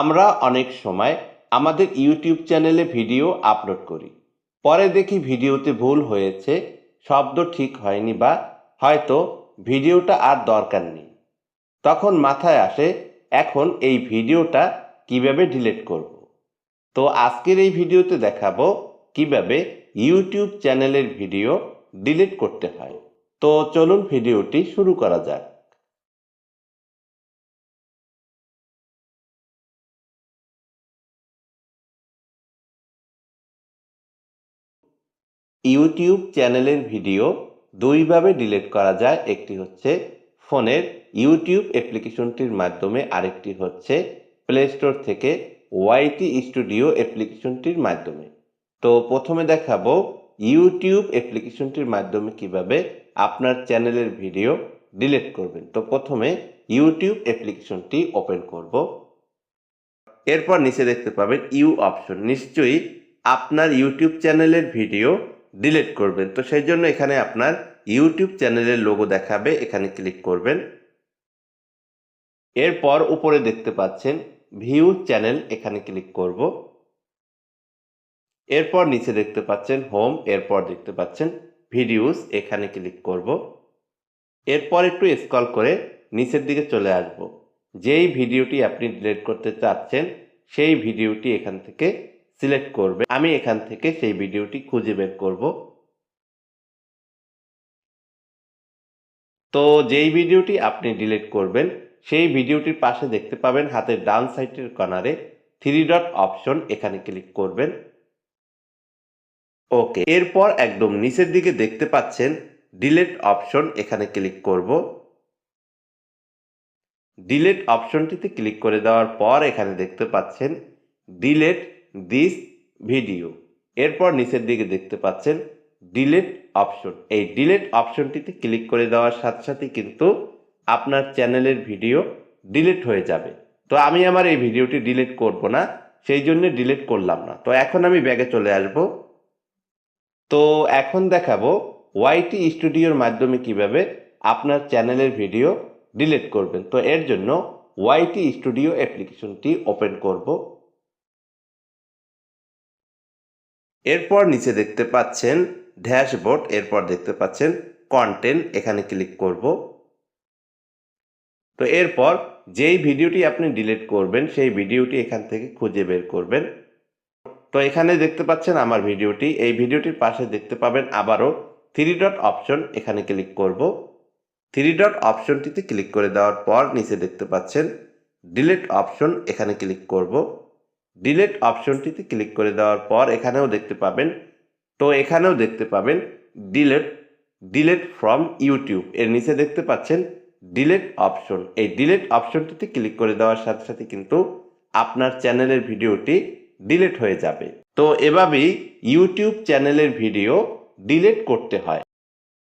আমরা অনেক সময় আমাদের ইউটিউব চ্যানেলে ভিডিও আপলোড করি। পরে দেখি ভিডিওতে ভুল হয়েছে, শব্দ ঠিক হয়নি বা হয়তো ভিডিওটা আর দরকার নেই। তখন মাথায় আসে, এখন এই ভিডিওটা কীভাবে ডিলিট করব। তো আজকের এই ভিডিওতে দেখাবো কীভাবে ইউটিউব চ্যানেলের ভিডিও ডিলিট করতে হয়। তো চলুন ভিডিওটি শুরু করা যাক। ইউটিউব চ্যানেলের ভিডিও দুইভাবে ডিলিট করা যায়। একটি হচ্ছে ফোনের ইউটিউব অ্যাপ্লিকেশনটির মাধ্যমে, আরেকটি হচ্ছে প্লে স্টোর থেকে ওয়াইটি স্টুডিও অ্যাপ্লিকেশনটির মাধ্যমে। তো প্রথমে দেখাবো ইউটিউব অ্যাপ্লিকেশনটির মাধ্যমে কীভাবে আপনার চ্যানেলের ভিডিও ডিলিট করবেন। তো প্রথমে ইউটিউব অ্যাপ্লিকেশনটি ওপেন করব। এরপর নিচে দেখতে পাবেন ইউ অপশন। নিশ্চয়ই আপনার ইউটিউব চ্যানেলের ভিডিও ডিলিট করবেন। তো সেই জন্য এখানে আপনার ইউটিউব চ্যানেলের লোগো দেখাবে, এখানে ক্লিক করবেন। এরপর উপরে দেখতে পাচ্ছেন ভিউ চ্যানেল এখানে ক্লিক করব। এরপর নিচে দেখতে পাচ্ছেন হোম এরপর দেখতে পাচ্ছেন ভিডিওস এখানে ক্লিক করব। এরপর একটু স্ক্রল করে নিচের দিকে চলে আসব। যেই ভিডিওটি আপনি ডিলিট করতে চাচ্ছেন, সেই ভিডিওটি এখান থেকে সিলেক্ট করবে। আমি এখান থেকে সেই ভিডিওটি খুঁজে বের করব। তো যেই ভিডিওটি আপনি ডিলিট করবেন, সেই ভিডিওটির পাশে দেখতে পাবেন হাতের ডান সাইডের কর্নারে থ্রি ডট অপশন এখানে ক্লিক করবেন। ওকে, এরপর একদম নিচের দিকে দেখতে পাচ্ছেন ডিলেট অপশন এখানে ক্লিক করব। ডিলেট অপশনটিতে ক্লিক করে দেওয়ার পর এখানে দেখতে পাচ্ছেন ডিলেট দিস ভিডিও এরপর নিচের দিকে দেখতে পাচ্ছেন ডিলেট অপশন এই ডিলেট অপশনটিতে ক্লিক করে দেওয়ার সাথে সাথে কিন্তু আপনার চ্যানেলের ভিডিও ডিলিট হয়ে যাবে। তো আমি আমার এই ভিডিওটি ডিলিট করব না, সেই জন্য ডিলিট করলাম না। তো এখন আমি ব্যাগে চলে আসব। তো এখন দেখাবো ওয়াইটি স্টুডিওর মাধ্যমে কীভাবে আপনার চ্যানেলের ভিডিও ডিলিট করবেন। তো এর জন্য ওয়াইটি স্টুডিও অ্যাপ্লিকেশনটি ওপেন করব। এরপর নিচে দেখতে পাচ্ছেন ড্যাশবোর্ড, এরপর দেখতে পাচ্ছেন কন্টেন্ট, এখানে ক্লিক করব। তো এরপর যেই ভিডিওটি আপনি ডিলিট করবেন, সেই ভিডিওটি এখান থেকে খুঁজে বের করবেন। তো এখানে দেখতে পাচ্ছেন আমার ভিডিওটি, এই ভিডিওটির পাশে দেখতে পাবেন আবারও থ্রি ডট অপশন, এখানে ক্লিক করব। থ্রি ডট অপশনটিতে ক্লিক করে দেওয়ার পর নিচে দেখতে পাচ্ছেন ডিলিট অপশন, এখানে ক্লিক করব। ডিলিট অপশনটিতে ক্লিক করে দেওয়ার পর এখানেও দেখতে পাবেন, তো এখানেও দেখতে পাবেন ডিলেট ডিলেট ফ্রম ইউটিউব এর নিচে দেখতে পাচ্ছেন ডিলেট অপশন এই ডিলেট অপশনটিতে ক্লিক করে দেওয়ার সাথে সাথে কিন্তু আপনার চ্যানেলের ভিডিওটি ডিলেট হয়ে যাবে। তো এভাবেই ইউটিউব চ্যানেলের ভিডিও ডিলেট করতে হয়।